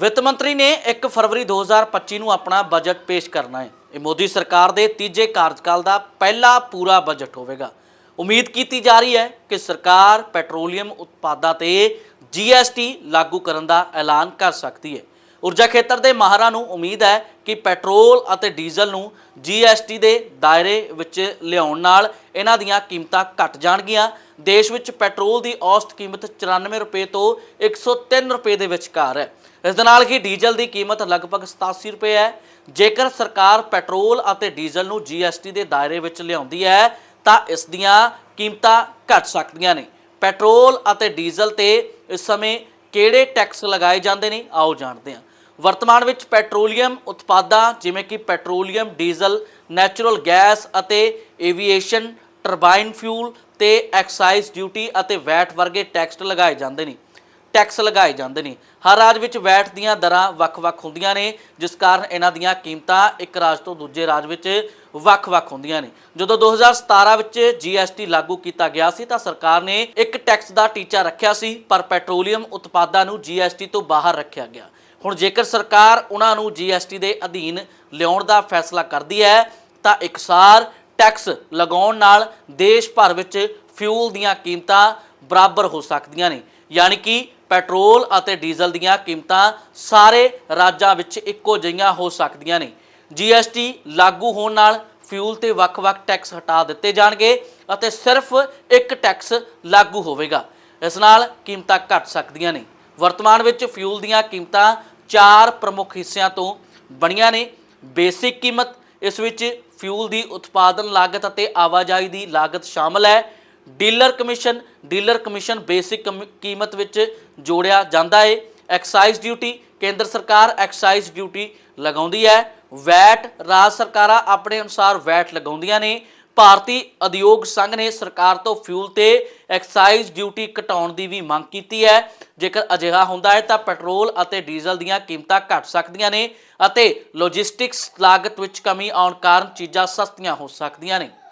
ਵਿੱਤ ਮੰਤਰੀ ਨੇ 1 ਫਰਵਰੀ 2025 ਨੂੰ ਆਪਣਾ ਬਜਟ ਪੇਸ਼ ਕਰਨਾ ਹੈ। ਇਹ ਮੋਦੀ ਸਰਕਾਰ ਦੇ ਤੀਜੇ ਕਾਰਜਕਾਲ ਦਾ ਪਹਿਲਾ ਪੂਰਾ ਬਜਟ ਹੋਵੇਗਾ। ਉਮੀਦ ਕੀਤੀ ਜਾ ਰਹੀ ਹੈ ਕਿ ਸਰਕਾਰ ਪੈਟਰੋਲੀਅਮ ਉਤਪਾਦਾਂ ਤੇ ਜੀਐਸਟੀ ਲਾਗੂ ਕਰਨ ਦਾ ਐਲਾਨ ਕਰ ਸਕਦੀ ਹੈ। ਊਰਜਾ ਖੇਤਰ ਦੇ ਮਾਹਰਾਂ ਨੂੰ ਉਮੀਦ ਹੈ ਕਿ ਪੈਟਰੋਲ ਅਤੇ ਡੀਜ਼ਲ ਨੂੰ ਜੀਐਸਟੀ ਦੇ ਦਾਇਰੇ ਵਿੱਚ ਲਿਆਉਣ ਨਾਲ ਇਹਨਾਂ ਦੀਆਂ ਕੀਮਤਾਂ ਘਟ ਜਾਣਗੀਆਂ। ਦੇਸ਼ ਵਿੱਚ ਪੈਟਰੋਲ ਦੀ ਔਸਤ ਕੀਮਤ 94 ਰੁਪਏ ਤੋਂ 103 ਰੁਪਏ ਦੇ ਵਿਚਕਾਰ ਹੈ। ਇਸ ਦੇ ਨਾਲ ਹੀ ਡੀਜ਼ਲ ਦੀ ਕੀਮਤ ਲਗਭਗ 87 ਰੁਪਏ ਹੈ। ਜੇਕਰ ਸਰਕਾਰ ਪੈਟਰੋਲ ਅਤੇ ਡੀਜ਼ਲ ਨੂੰ ਜੀਐਸਟੀ ਦੇ ਦਾਇਰੇ ਵਿੱਚ ਲਿਆਉਂਦੀ ਹੈ, ਤਾਂ ਇਸ ਦੀਆਂ ਕੀਮਤਾਂ ਘਟ ਸਕਦੀਆਂ ਨੇ। ਪੈਟਰੋਲ ਅਤੇ ਡੀਜ਼ਲ ਤੇ ਇਸ ਸਮੇਂ ਕਿਹੜੇ ਟੈਕਸ ਲਗਾਏ ਜਾਂਦੇ ਨੇ, ਆਓ ਜਾਣਦੇ ਹਾਂ। ਵਰਤਮਾਨ ਵਿੱਚ ਪੈਟਰੋਲੀਅਮ ਉਤਪਾਦਾਂ ਜਿਵੇਂ ਕਿ ਪੈਟਰੋਲੀਅਮ, ਡੀਜ਼ਲ, ਨੈਚੁਰਲ ਗੈਸ ਅਤੇ ਏਵੀਏਸ਼ਨ, ਟਰਬਾਈਨ ਫਿਊਲ ਤੇ ਐਕਸਾਈਜ਼ ਡਿਊਟੀ ਅਤੇ ਵੈਟ ਵਰਗੇ ਟੈਕਸ ਲਗਾਏ ਜਾਂਦੇ ਨੇ, ਟੈਕਸ ਲਗਾਏ ਜਾਂਦੇ ਨੇ। ਹਰ ਰਾਜ ਵਿੱਚ ਵੈਟ ਦੀਆਂ ਦਰਾਂ ਵੱਖ-ਵੱਖ ਹੁੰਦੀਆਂ ਨੇ, ਜਿਸ ਕਾਰਨ ਇਹਨਾਂ ਦੀਆਂ ਕੀਮਤਾਂ ਇੱਕ ਰਾਜ ਤੋਂ ਦੂਜੇ ਰਾਜ ਵਿੱਚ ਵੱਖ-ਵੱਖ ਹੁੰਦੀਆਂ ਨੇ। ਜਦੋਂ 2017 ਵਿੱਚ GST ਲਾਗੂ ਕੀਤਾ ਗਿਆ ਸੀ, ਤਾਂ ਸਰਕਾਰ ਨੇ ਇੱਕ ਟੈਕਸ ਦਾ ਟੀਚਾ ਰੱਖਿਆ ਸੀ, ਪਰ ਪੈਟਰੋਲੀਅਮ ਉਤਪਾਦਾਂ ਨੂੰ GST ਤੋਂ ਬਾਹਰ ਰੱਖਿਆ ਗਿਆ। ਹੁਣ ਜੇਕਰ ਸਰਕਾਰ ਉਹਨਾਂ ਨੂੰ GST ਦੇ ਅਧੀਨ ਲਿਆਉਣ ਦਾ ਫੈਸਲਾ ਕਰਦੀ ਹੈ, ਤਾਂ ਇਕਸਾਰ ਟੈਕਸ ਲਗਾਉਣ ਨਾਲ ਦੇਸ਼ ਭਰ ਵਿੱਚ ਫਿਊਲ ਦੀਆਂ ਕੀਮਤਾਂ ਬਰਾਬਰ ਹੋ ਸਕਦੀਆਂ ਨੇ। ਯਾਨੀ ਕਿ ਪੈਟਰੋਲ ਅਤੇ ਡੀਜ਼ਲ ਦੀਆਂ ਕੀਮਤਾਂ ਸਾਰੇ ਰਾਜਾਂ ਵਿੱਚ ਇੱਕੋ ਜਿਹੀਆਂ ਹੋ ਸਕਦੀਆਂ ਨੇ। GST ਲਾਗੂ ਹੋਣ ਨਾਲ ਫਿਊਲ ਤੇ ਵੱਖ-ਵੱਖ ਟੈਕਸ ਹਟਾ ਦਿੱਤੇ ਜਾਣਗੇ ਅਤੇ ਸਿਰਫ ਇੱਕ ਟੈਕਸ ਲਾਗੂ ਹੋਵੇਗਾ। ਇਸ ਨਾਲ ਕੀਮਤਾਂ ਘਟ ਸਕਦੀਆਂ ਨੇ। ਵਰਤਮਾਨ ਵਿੱਚ ਫਿਊਲ ਦੀਆਂ ਕੀਮਤਾਂ ਚਾਰ ਪ੍ਰਮੁੱਖ ਹਿੱਸਿਆਂ ਤੋਂ ਬਣੀਆਂ ਨੇ। ਬੇਸਿਕ ਕੀਮਤ, ਇਸ ਵਿੱਚ ਫਿਊਲ ਦੀ ਉਤਪਾਦਨ ਲਾਗਤ ਅਤੇ ਆਵਾਜਾਈ ਦੀ ਲਾਗਤ ਸ਼ਾਮਲ ਹੈ। Dealer commission dealer commission basic ਕਮ- ਕੀਮਤ ਵਿੱਚ ਜੋੜਿਆ ਜਾਂਦਾ ਹੈ ਐਕਸਾਈਜ਼ ਡਿਊਟੀ, ਕੇਂਦਰ ਸਰਕਾਰ ਐਕਸਾਈਜ਼ ਡਿਊਟੀ ਲਗਾਉਂਦੀ ਹੈ। ਵੈਟ ਰਾਜ ਸਰਕਾਰਾਂ ਆਪਣੇ ਅਨੁਸਾਰ ਵੈਟ ਲਗਾਉਂਦੀਆਂ ਨੇ। ਭਾਰਤੀ ਉਦਯੋਗ ਸੰਘ ਨੇ ਸਰਕਾਰ ਤੋਂ ਫਿਊਲ ਤੇ ਐਕਸਾਈਜ਼ ਡਿਊਟੀ ਘਟਾਉਣ ਦੀ ਵੀ ਮੰਗ ਕੀਤੀ ਹੈ। ਜੇਕਰ ਅਜਿਹਾ ਹੁੰਦਾ ਹੈ ਤਾਂ ਪੈਟਰੋਲ ਅਤੇ ਡੀਜ਼ਲ ਦੀਆਂ ਕੀਮਤਾਂ ਘਟ ਸਕਦੀਆਂ ਨੇ ਅਤੇ ਲੌਜਿਸਟਿਕਸ ਲਾਗਤ ਵਿੱਚ ਕਮੀ ਆਉਣ ਕਾਰਨ ਚੀਜ਼ਾਂ ਸਸਤੀਆਂ ਹੋ ਸਕਦੀਆਂ ਨੇ।